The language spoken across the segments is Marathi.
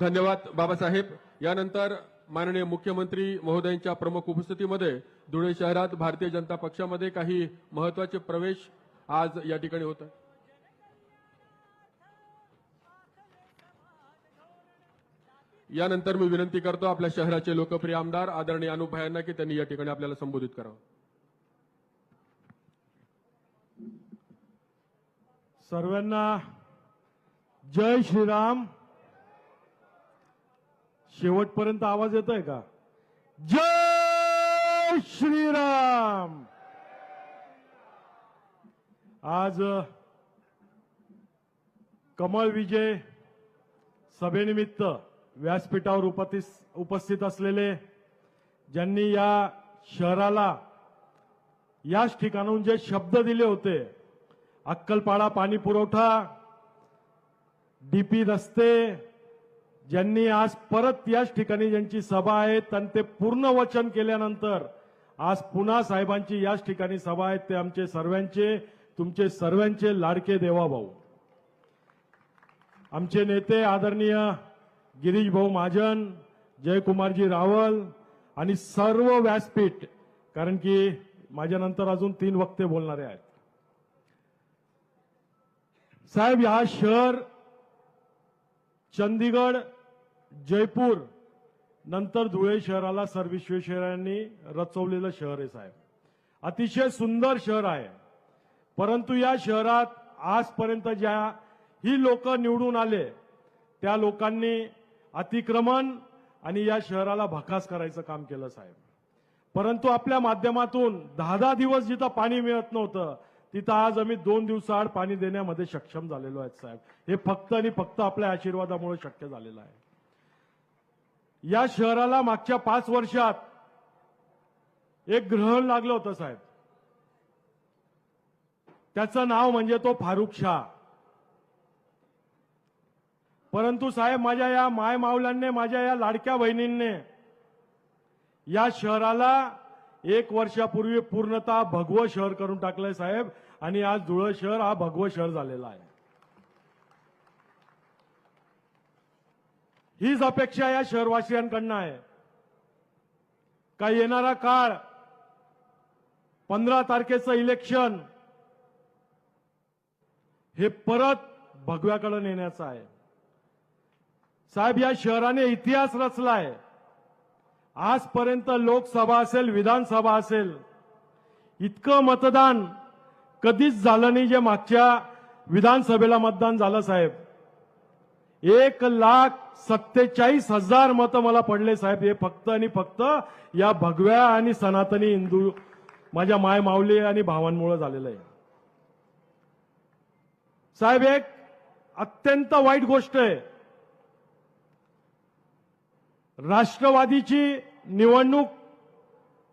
धन्यवाद बाबासाहेब. यानंतर माननीय मुख्यमंत्री महोदयांच्या प्रमुख उपस्थितीमध्ये धुळे शहरात भारतीय जनता पक्षामध्ये काही महत्त्वाचे प्रवेश आज या ठिकाणी होत यानंतर मी विनंती करतो आपल्या शहराचे लोकप्रिय आमदार आदरणीय अनुप यांना की त्यांनी या ठिकाणी आपल्याला संबोधित करावं. सर्वांना जय श्रीराम. शेवटपर्यंत आवाज येतोय का? जय श्रीराम! आज कमळ विजय सभेनिमित्त व्यासपीठावर उपस्थित उपस्थित असलेले ज्यांनी या शहराला याच ठिकाणाहून जे शब्द दिले होते अक्कलपाडा पाणी पुरवठा डीपी रस्ते ज्यांनी आज परत याच ठिकाणी ज्यांची सभा आहे त्यांनी ते पूर्ण वचन केल्यानंतर आज पुन्हा साहेबांची याच ठिकाणी सभा आहे ते आमचे सर्वांचे तुमचे सर्वांचे लाडके देवाभाऊ आमचे नेते आदरणीय गिरीश भाऊ महाजन जयकुमारजी रावल आणि सर्व व्यासपीठ कारण की माझ्यानंतर अजून तीन वक्ते बोलणारे आहेत. साहेब हा शहर चंदीगड जयपूर नंतर धुळे शहराला सर विश्वेश्वरायांनी रचवलेलं शहर आहे साहेब. अतिशय सुंदर शहर आहे. परंतु या शहरात आजपर्यंत ज्या ही लोक निवडून आले त्या लोकांनी अतिक्रमण आणि या शहराला भकास करायचं काम केलं साहेब. परंतु आपल्या माध्यमातून दहा दहा दिवस जिथं पाणी मिळत नव्हतं तिथं आज आम्ही दोन दिवसाआड पाणी देण्यामध्ये सक्षम झालेलो आहेत साहेब. हे फक्त आणि फक्त आपल्या आशीर्वादामुळे शक्य झालेलं आहे. या शहराला मागच्या पाच वर्षात एक ग्रहण लागलं होतं साहेब. त्याचं नाव म्हणजे तो फारुख शाह. परंतु साहेब माझ्या या मायमावल्यांनी माझ्या या लाडक्या बहिणींनी या शहराला एक वर्षापूर्वी पूर्णतः भगवं शहर करून टाकलंय साहेब. आणि आज धुळं शहर हा भगवं शहर झालेला आहे. हीच अपेक्षा या शहरवासियांकडनं आहे. का येणारा काळ पंधरा तारखेचं इलेक्शन हे परत भगव्याकडे नेण्याचं आहे. साहेब या शहराने इतिहास रचलाय. आजपर्यंत लोकसभा असेल विधानसभा असेल इतकं मतदान कधीच झालं नाही जे मागच्या विधानसभेला मतदान झालं साहेब. एक लाख सत्तेचाळीस हजार मतं मला पडले साहेब. हे फक्त आणि फक्त या भगव्या आणि सनातनी हिंदू माझ्या माय माऊली आणि भावांमुळे झालेलं आहे. साहेब एक अत्यंत वाईट गोष्ट आहे. राष्ट्रवादीची निवडणूक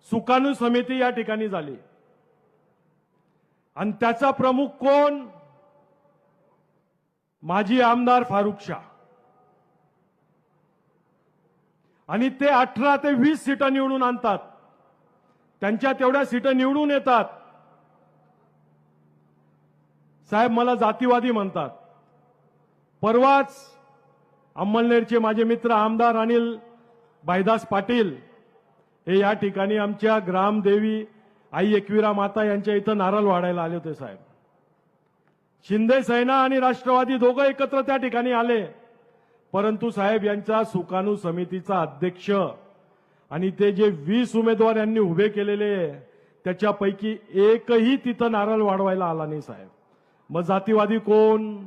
सुकाणू समिती या ठिकाणी झाली. आणि त्याचा प्रमुख कोण? माजी आमदार फारुख शाह. आणि ते अठरा ते वीस सीटं निवडून आणतात. त्यांच्या तेवढ्या सीटं निवडून येतात. साहेब मला जातीवादी म्हणतात. परवाच अंमलनेरचे माझे मित्र आमदार अनिल भाईदास पाटील हे या ठिकाणी आमच्या ग्रामदेवी आई एकविरा माता यांच्या इथं नारळ वाढायला आले होते साहेब. शिंदे सेना आणि राष्ट्रवादी दोघं एकत्र त्या ठिकाणी आले. परंतु साहेब यांचा सुकाणू समितीचा अध्यक्ष आणि ते जे वीस उमेदवार यांनी उभे केलेले त्याच्यापैकी एकही तिथं नारळ वाढवायला आला नाही साहेब. मग जातीवादी कोण?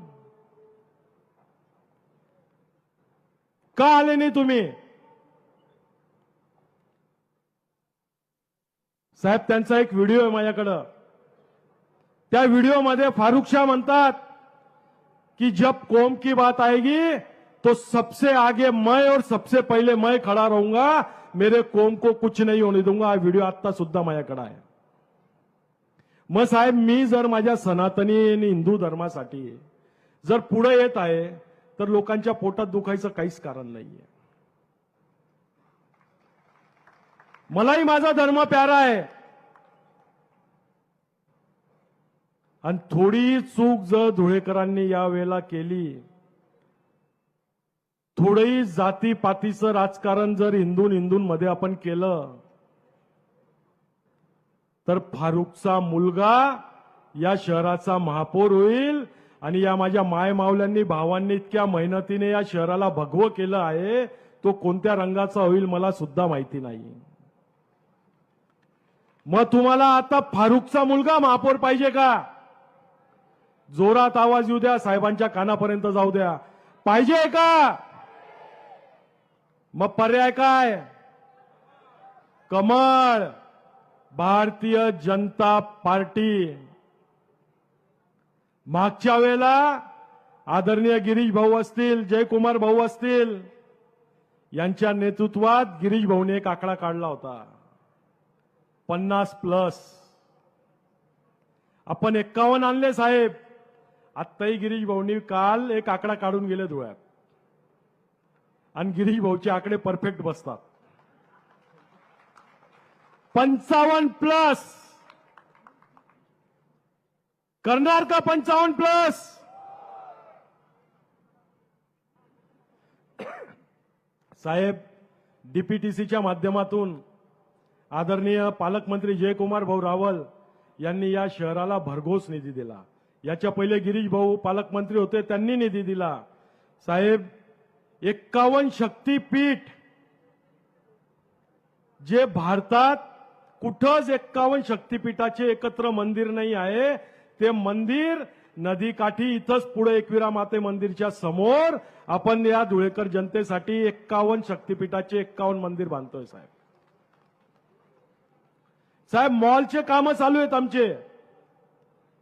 का आले नाही तुम्ही? साहेब त्यांचा एक व्हिडिओ आहे माझ्याकडं. त्या व्हिडिओमध्ये फारुख शाह म्हणतात कि जब कोम की बात आएगी तो सबसे आगे मैं और सबसे पहिले मैं खड़ा रहूंगा। मेरे कोम को कुछ नहीं होने दूंगा। हा व्हिडिओ आता सुद्धा माझ्याकडे आहे. मग साहेब मी जर माझ्या सनातनी आणि हिंदू धर्मासाठी जर पुढे येत आहे तर लोकांच्या पोटात दुखायचं काहीच कारण नाहीये. मलाही माझा धर्म प्यारा आहे. आणि थोडी चूक जर धुळेकरांनी या वेळेला केली थोडंही जातीपातीचं राजकारण जर हिंदून हिंदूंमध्ये आपण केलं तर फारुखचा मुलगा या शहराचा महापौर होईल आणि या माझ्या माय मावल्यांनी भावांनी इतक्या मेहनतीने या शहराला भगवं केलं आहे तो कोणत्या रंगाचा होईल मला सुद्धा माहिती नाही. मग तुम्हाला आता फारुखचा मुलगा महापौर पाहिजे का? जोरात आवाज येऊ द्या साहेबांच्या कानापर्यंत जाऊ द्या. पाहिजे का? मग पर्याय काय? कमळ भारतीय जनता पार्टी. मागच्या वेळेला आदरणीय गिरीश भाऊ असतील जयकुमार भाऊ असतील यांच्या नेतृत्वात गिरीश भाऊने एक आकडा काढला होता. पन्नास प्लस. आपण एक्कावन्न आणले साहेब. आत्ताही गिरीश भाऊनी काल एक आकडा काढून गेले धुळ्यात आणि गिरीश भाऊचे आकडे परफेक्ट बसतात. पंचावन्न प्लस. करणार का पंचावन्न प्लस? साहेब डीपीटीसीच्या माध्यमातून आदरणीय पालकमंत्री जयकुमार भाऊ रावल यांनी या शहराला भरघोस निधी दिला. याच्या पहिले गिरीश भाऊ पालकमंत्री होते त्यांनी निधी दिला. साहेब एक्कावन्न शक्तीपीठ जे भारतात कुठंच एक्कावन्न शक्तीपीठाचे एकत्र मंदिर नाही आहे ते मंदिर नदीकाठी इथंच पुढे एकविरा माते मंदिरच्या समोर आपण या धुळेकर जनतेसाठी एक्कावन्न शक्तीपीठाचे एक्कावन्न मंदिर बांधतोय साहेब. साहेब मॉलचे कामं चालू आहेत आमचे.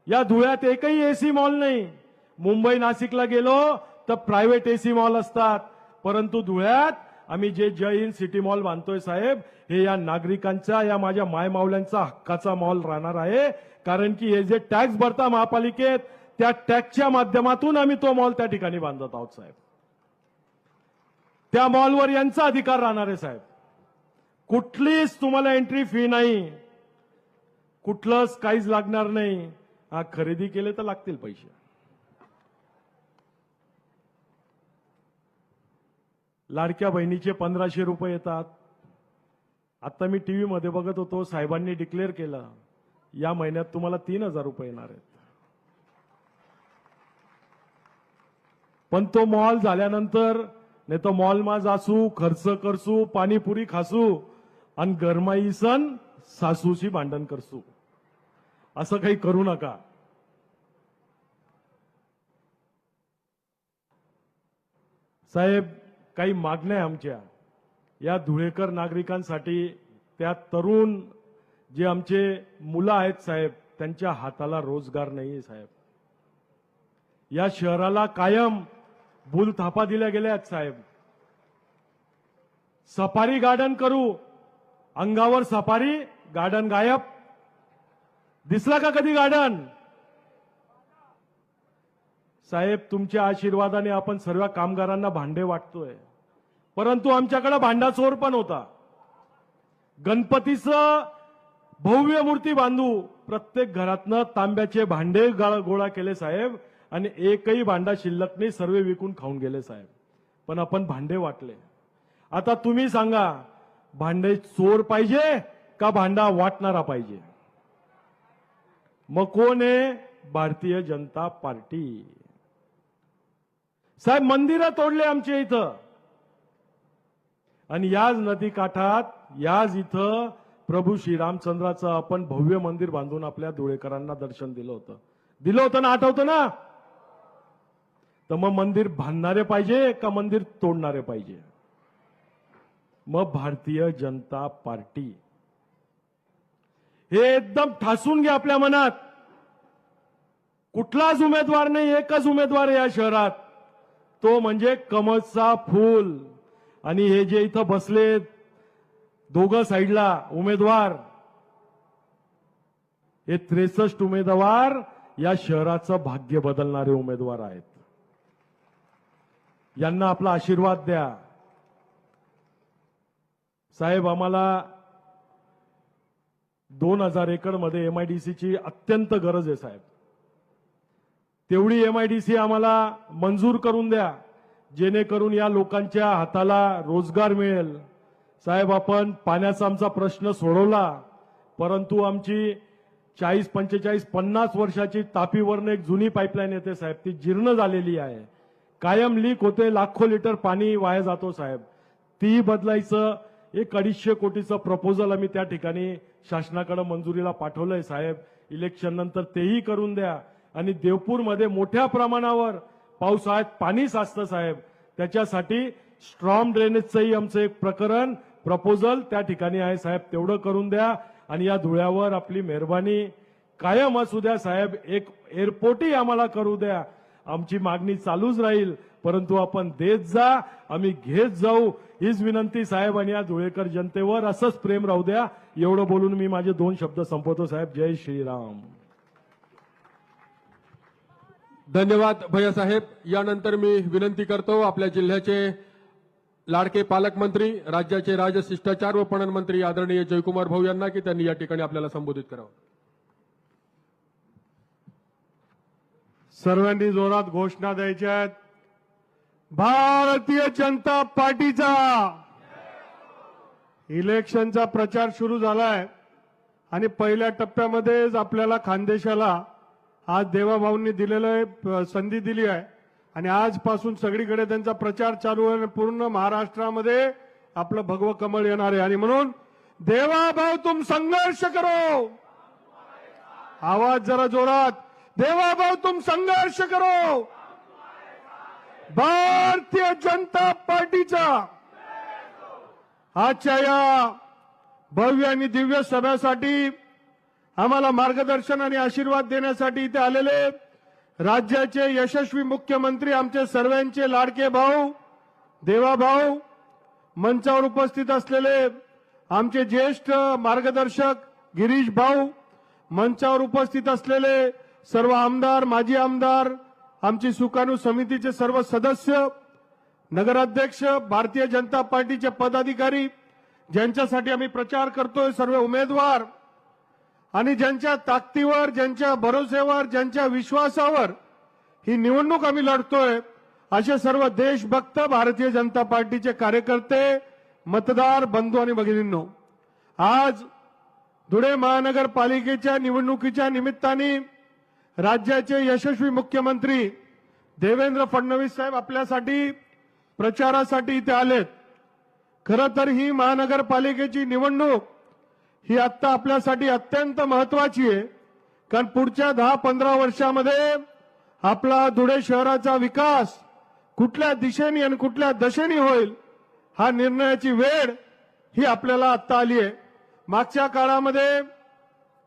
या धुळ्यात एकही एसी मॉल नाही. मुंबई नाशिकला गेलो तर प्रायव्हेट एसी मॉल असतात. परंतु धुळ्यात आम्ही जे जय हिंद सिटी मॉल बांधतोय साहेब हे या नागरिकांचा या माझ्या मायमावल्यांचा हक्काचा मॉल राहणार आहे. कारण की हे जे टॅक्स भरता महापालिकेत त्या टॅक्सच्या माध्यमातून आम्ही तो मॉल त्या ठिकाणी बांधत आहोत साहेब. त्या मॉलवर यांचा अधिकार राहणार आहे साहेब. कुठलीच तुम्हाला एंट्री फी नाही. कुठलंच काहीच लागणार नाही. हा खरेदी केले तर लागतील पैसे. लाडक्या बहिणीचे पंधराशे रुपये येतात. आता मी टीव्ही मध्ये बघत होतो साहेबांनी डिक्लेअर केलं या महिन्यात तुम्हाला तीन हजार रुपये येणार आहेत. पण तो मॉल झाल्यानंतर नाही तो मॉल मा जासू खर्च करसू पाणीपुरी खासू आणि गरमाई सण सासूशी भांडण करसू. असं काही करू नका. साहेब काही मागण्या आमच्या. या धुळेकर नागरिकांसाठी त्या तरुण जे आमचे मुलं आहेत साहेब त्यांच्या हाताला रोजगार नाही साहेब. या शहराला कायम भूल थापा दिल्या गेल्या आहेत साहेब. सफारी गार्डन करू. अंगावर सफारी गार्डन गायब. दिसला का कधी गार्डन? साहेब तुमच्या आशीर्वादाने आपण सर्व कामगारांना भांडे वाटतोय. परंतु आमच्याकडे भांडाचोर पण होता. गणपतीचं भव्य मूर्ती बांधू प्रत्येक घरातनं तांब्याचे भांडे गोळा केले साहेब आणि एकही भांडा शिल्लक नाही सर्व विकून खाऊन गेले साहेब. पण आपण भांडे वाटले. आता तुम्ही सांगा भांडे चोर पाहिजे का भांडा वाटणारा पाहिजे? मग कोण आहे? भारतीय जनता पार्टी. साहेब मंदिरं तोडले आमच्या इथं. आणि याच नदी काठात याच इथं प्रभू श्रीरामचंद्राचं आपण भव्य मंदिर बांधून आपल्या धुळेकरांना दर्शन दिलं होतं. दिलं होतं ना आठवतं ना? तर मग मंदिर बांधणारे पाहिजे का मंदिर तोडणारे पाहिजे? मग भारतीय जनता पार्टी. हे एकदम ठासून घ्या आपल्या मनात. कुठलाच उमेदवार नाही एकच उमेदवार या शहरात. तो म्हणजे कमळचा फूल. आणि हे जे इथं बसलेत दोघं साईडला उमेदवार हे त्रेसष्ट उमेदवार या शहराचं भाग्य बदलणारे उमेदवार आहेत. यांना आपला आशीर्वाद द्या. साहेब आम्हाला दोन हजार एकडमध्ये एमआयडीसीची अत्यंत गरज आहे साहेब. तेवढी एमआयडीसी आम्हाला मंजूर करून द्या जेणेकरून या लोकांच्या हाताला रोजगार मिळेल. साहेब आपण पाण्याचा आमचा प्रश्न सोडवला परंतु आमची चाळीस पंचेचाळीस पन्नास वर्षाची तापीवरनं एक जुनी पाईपलाईन येते साहेब. ती जीर्ण झालेली आहे. कायम लीक होते लाखो लिटर पाणी वाया जातो साहेब. ती बदलायचं एक अडीचशे कोटीचं प्रपोजल आम्ही त्या ठिकाणी शासनाकडे मंजुरीला पाठवलंय साहेब. इलेक्शन नंतर तेही करून द्या. आणि देवपूरमध्ये मोठ्या प्रमाणावर पावसाळ्यात पाणी साचतं साहेब. त्याच्यासाठी स्ट्रॉंग ड्रेनेजचंही आमचं एक प्रकरण प्रपोजल त्या ठिकाणी आहे साहेब. तेवढं करून द्या. आणि या धुळ्यावर आपली मेहरबानी कायम असू द्या साहेब. एक एअरपोर्टही आम्हाला करू द्या. आमची मागणी चालूच राहील. परंतु आपण देत जा आम्ही घेत जाऊ. हीच विनंती साहेब आणि या धुळेकर जनतेवर. असंच प्रेम राहू द्या. एवढं बोलून मी माझे दोन शब्द संपवतो साहेब. जय श्रीराम. धन्यवाद भैयासाहेब यानंतर मी विनंती करतो आपल्या जिल्ह्याचे लाडके पालकमंत्री राज्याचे राजशिष्टाचार व पणन मंत्री आदरणीय जयकुमार भाऊ यांना की त्यांनी या ठिकाणी आपल्याला संबोधित करावं. सर्वांनी जोरात घोषणा द्यायच्या आहेत. भारतीय जनता पार्टीचा इलेक्शनचा प्रचार सुरू झालाय. आणि पहिल्या टप्प्यामध्येच आपल्याला खानदेशाला आज देवाभाऊंनी दिलेलं संधी दिली आहे. आणि आजपासून सगळीकडे त्यांचा प्रचार चालू आहे पूर्ण महाराष्ट्रामध्ये आपलं भगव कमळ येणार आहे. आणि म्हणून देवाभाऊ तुम संघर्ष करो. आवाज जरा जोरात. देवाभाऊ तुम संघर्ष करो. भारतीय जनता पार्टीचा आजच्या या भव्य आणि दिव्य सभेसाठी आम्हाला मार्गदर्शन आणि आशीर्वाद देण्यासाठी इथे आलेले राज्याचे यशस्वी मुख्यमंत्री आमचे सर्वांचे लाडके भाऊ देवाभाऊ मंचावर उपस्थित असलेले आमचे ज्येष्ठ मार्गदर्शक गिरीश भाऊ मंचावर उपस्थित असलेले सर्व आमदार माजी आमदार आमची सुकाणू समितीचे सर्व सदस्य नगराध्यक्ष भारतीय जनता पार्टीचे पदाधिकारी ज्यांच्यासाठी आम्ही प्रचार करतोय सर्व उमेदवार आणि ज्यांच्या ताकदीवर ज्यांच्या भरोसेवर ज्यांच्या विश्वासावर ही निवडणूक आम्ही लढतोय असे सर्व देशभक्त भारतीय जनता पार्टीचे कार्यकर्ते मतदार बंधू आणि भगिनींनो आज धुळे महानगरपालिकेच्या निवडणुकीच्या निमित्ताने राज्याचे यशस्वी मुख्यमंत्री देवेंद्र फडणवीस साहेब आपल्यासाठी प्रचारासाठी इथे आलेत. खरं तर ही महानगरपालिकेची निवडणूक ही आत्ता आपल्यासाठी अत्यंत महत्वाची आहे. कारण पुढच्या दहा पंधरा वर्षामध्ये आपला धुळे शहराचा विकास कुठल्या दिशेने आणि कुठल्या दशेने होईल हा निर्णयाची वेळ ही आपल्याला आत्ता आली आहे. मागच्या काळामध्ये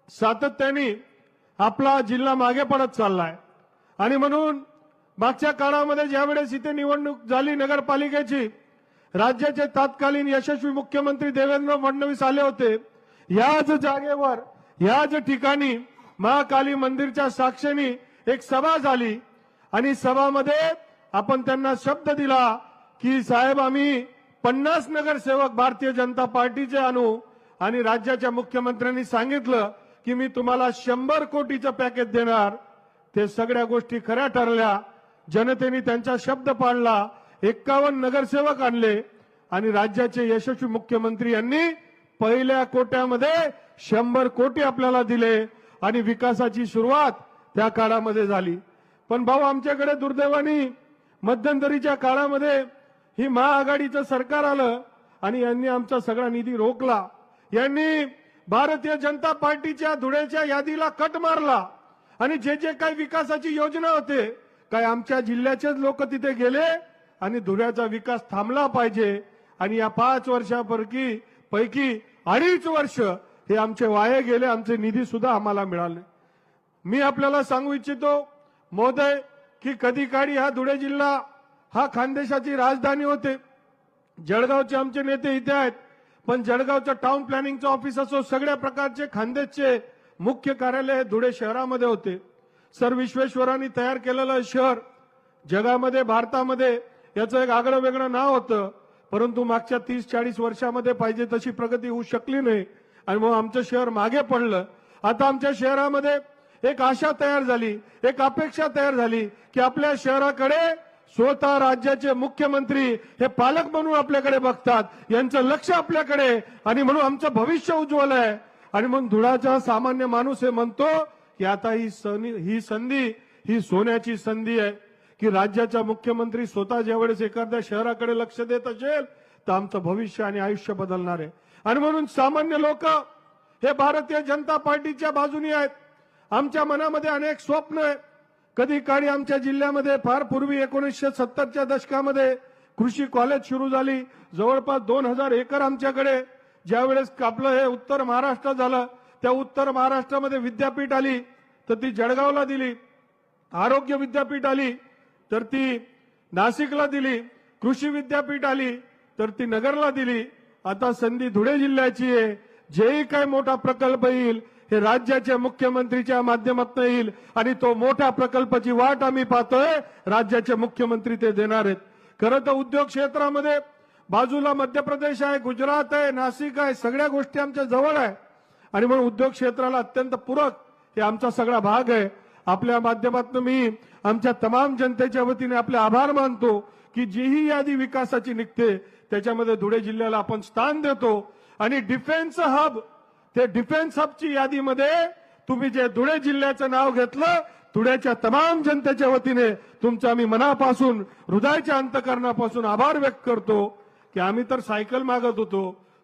सातत्याने आपला जिल्हा मागे पडत चाललाय. आणि म्हणून मागच्या काळामध्ये ज्यावेळेस इथे निवडणूक झाली नगरपालिकेची राज्याचे तत्कालीन यशस्वी मुख्यमंत्री देवेंद्र फडणवीस आले होते. याच जागेवर याच ठिकाणी महाकाली मंदिरच्या साक्षीने एक सभा झाली. आणि सभामध्ये आपण त्यांना शब्द दिला की साहेब आम्ही पन्नास नगरसेवक भारतीय जनता पार्टीचे आणू. आणि राज्याच्या मुख्यमंत्र्यांनी सांगितलं की मी तुम्हाला शंभर कोटीचं पॅकेज देणार. ते सगळ्या गोष्टी खऱ्या ठरल्या. जनतेने त्यांचा शब्द पाळला एक्कावन्न नगरसेवक आणले. आणि राज्याचे यशस्वी मुख्यमंत्री यांनी पहिल्या कोट्यामध्ये शंभर कोटी आपल्याला दिले. आणि विकासाची सुरुवात त्या काळामध्ये झाली. पण भाऊ आमच्याकडे दुर्दैवानी मध्यंतरीच्या काळामध्ये ही महाआघाडीचं सरकार आलं आणि यांनी आमचा सगळा निधी रोखला. यांनी भारतीय जनता पार्टीच्या धुळेच्या यादीला कट मारला. आणि जे जे काही विकासाची योजना होते काय आमच्या जिल्ह्याचेच लोक तिथे गेले आणि धुळ्याचा विकास थांबला पाहिजे. आणि या पाच वर्षापैकी पैकी अडीच वर्ष हे आमचे वाये गेले आमचे निधी सुद्धा आम्हाला मिळाले. मी आपल्याला सांगू इच्छितो महोदय की कधी काळी हा धुळे जिल्हा हा खानदेशाची राजधानी होते. जळगावचे आमचे नेते इथे आहेत. पण जळगावचं टाउन प्लॅनिंगचं ऑफिस असो सगळ्या प्रकारचे खानदेशचे मुख्य कार्यालय हे धुळे शहरामध्ये होते. सर विश्वेश्वरांनी तयार केलेलं शहर जगामध्ये भारतामध्ये याचं एक आगळं वेगळं नाव होतं. परंतु मागच्या तीस चाळीस वर्षामध्ये पाहिजे तशी प्रगती होऊ शकली नाही आणि मग आमचं शहर मागे पडलं. आता आमच्या शहरामध्ये एक आशा तयार झाली एक अपेक्षा तयार झाली की आपल्या शहराकडे स्वतः राज्याचे मुख्यमंत्री हे पालक म्हणून आपल्याकडे बघतात. यांचं लक्ष आपल्याकडे आणि म्हणून आमचं भविष्य उज्ज्वल आहे. आणि म्हणून धुळाचा सामान्य माणूस हे म्हणतो की आता ही सनी ही संधी ही सोन्याची संधी आहे. की राज्याचा मुख्यमंत्री स्वतः ज्यावेळेस एखाद्या शहराकडे लक्ष देत असेल तर आमचं भविष्य आणि आयुष्य बदलणार आहे. आणि म्हणून सामान्य लोक हे भारतीय जनता पार्टीच्या बाजूनी आहेत. आमच्या मनामध्ये अनेक स्वप्न आहे कधी काळी आमच्या जिल्ह्यामध्ये फार पूर्वी एकोणीसशे सत्तरच्या दशकामध्ये कृषी कॉलेज सुरू झाली. जवळपास दोन हजार एकर आमच्याकडे. ज्यावेळेस आपलं हे उत्तर महाराष्ट्र झालं त्या उत्तर महाराष्ट्रामध्ये विद्यापीठ आली तर ती जळगावला दिली. आरोग्य विद्यापीठ आली तर ती नाशिकला दिली. कृषी विद्यापीठ आली तर ती नगरला दिली. आता संधी धुळे जिल्ह्याची आहे. जेही काय मोठा प्रकल्प येईल हे राज्याच्या मुख्यमंत्रीच्या माध्यमातून येईल आणि तो मोठ्या प्रकल्पाची वाट आम्ही पाहतोय. राज्याचे मुख्यमंत्री ते देणार आहेत. खरं तर उद्योग क्षेत्रामध्ये बाजूला मध्य प्रदेश आहे गुजरात आहे नाशिक आहे सगळ्या गोष्टी आमच्या जवळ आहे. आणि म्हणून उद्योग क्षेत्राला अत्यंत पूरक हे आमचा सगळा भाग आहे. आपल्या माध्यमातून मी आमच्या तमाम जनतेच्या वतीने आपले आभार मानतो की जीही यादी विकासाची निघते. त्याच्यामध्ये धुळे जिल्ह्याला आपण स्थान देतो. आणि डिफेन्स हब ते डिफेन्स हबची यादीमध्ये तुम्ही जे धुळे जिल्ह्याचं नाव घेतलं धुळ्याच्या तमाम जनतेच्या वतीने तुमचं आम्ही मनापासून हृदयाच्या अंतकरणापासून आभार व्यक्त करतो की आम्ही तर सायकल मागत होतो.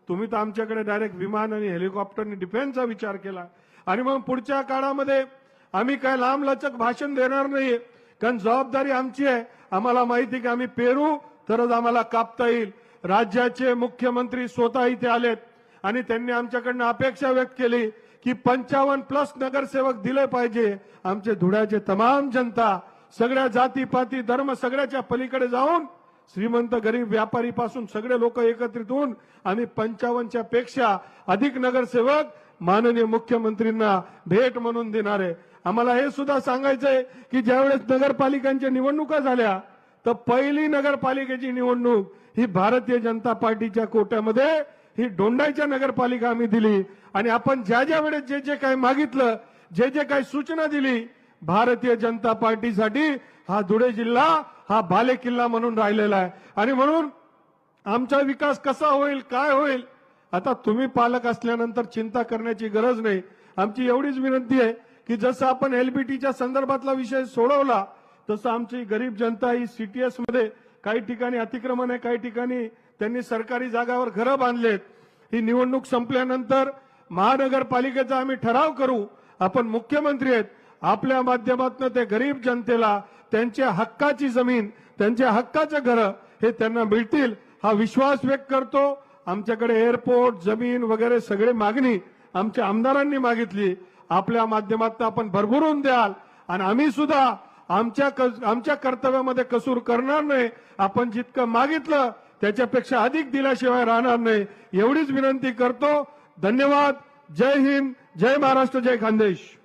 तुम्ही तर आमच्याकडे डायरेक्ट विमान आणि हेलिकॉप्टरने डिफेन्सचा विचार केला. आणि मग पुढच्या काळामध्ये आम्ही काय लांब लचक भाषण देणार नाहीये कारण जबाबदारी आमची आहे. आम्हाला माहिती की आम्ही पेरू तरच आम्हाला कापता येईल. राज्याचे मुख्यमंत्री स्वतः इथे आलेत. आणि त्यांनी आमच्याकडनं अपेक्षा व्यक्त केली की पंचावन्न प्लस नगरसेवक दिले पाहिजे. आमचे धुळ्याचे तमाम जनता सगळ्या जाती पाती धर्म सगळ्याच्या पलीकडे जाऊन श्रीमंत गरीब व्यापारी पासून सगळे लोक एकत्रित होऊन आम्ही पंचावन्नच्या पेक्षा अधिक नगरसेवक माननीय मुख्यमंत्रींना भेट म्हणून देणार आहे. आम्हाला हे सुद्धा सांगायचंय की ज्यावेळेस नगरपालिकांच्या निवडणुका झाल्या तर पहिली नगरपालिकेची निवडणूक ही भारतीय जनता पार्टीच्या कोट्यामध्ये ही डोंडाईच्या नगरपालिका आम्ही दिली. आणि आपण ज्या ज्या वेळेस जे जे काही मागितलं जे जे काही सूचना दिली भारतीय जनता पार्टीसाठी हा धुळे जिल्हा हा बाले किल्ला म्हणून राहिलेला आहे. आणि म्हणून आमचा विकास कसा होईल काय होईल आता तुम्ही पालक असल्यानंतर चिंता करण्याची गरज नाही. आमची एवढीच विनंती आहे की जसं आपण एलबीटीच्या संदर्भातला विषय सोडवला तसं आमची गरीब जनता ही सीटीएसमध्ये काही ठिकाणी अतिक्रमण आहे काही ठिकाणी त्यांनी सरकारी जागावर घरं बांधलेत. ही निवडणूक संपल्यानंतर महानगरपालिकेचा आम्ही ठराव करू. आपण मुख्यमंत्री आहेत. आपल्या माध्यमातून ते गरीब जनतेला त्यांच्या हक्काची जमीन त्यांच्या हक्काचं घरं हे त्यांना मिळतील हा विश्वास व्यक्त करतो. आमच्याकडे एअरपोर्ट जमीन वगैरे सगळे मागणी आमच्या आमदारांनी मागितली. आपल्या माध्यमातून आपण भरभरून द्याल. आणि आम्ही सुद्धा आमच्या आमच्या कर्तव्यामध्ये कसूर करणार नाही. आपण जितकं मागितलं त्याच्यापेक्षा अधिक दिल्याशिवाय राहणार नाही. एवढीच विनंती करतो. धन्यवाद. जय हिंद. जय महाराष्ट्र. जय खानदेश.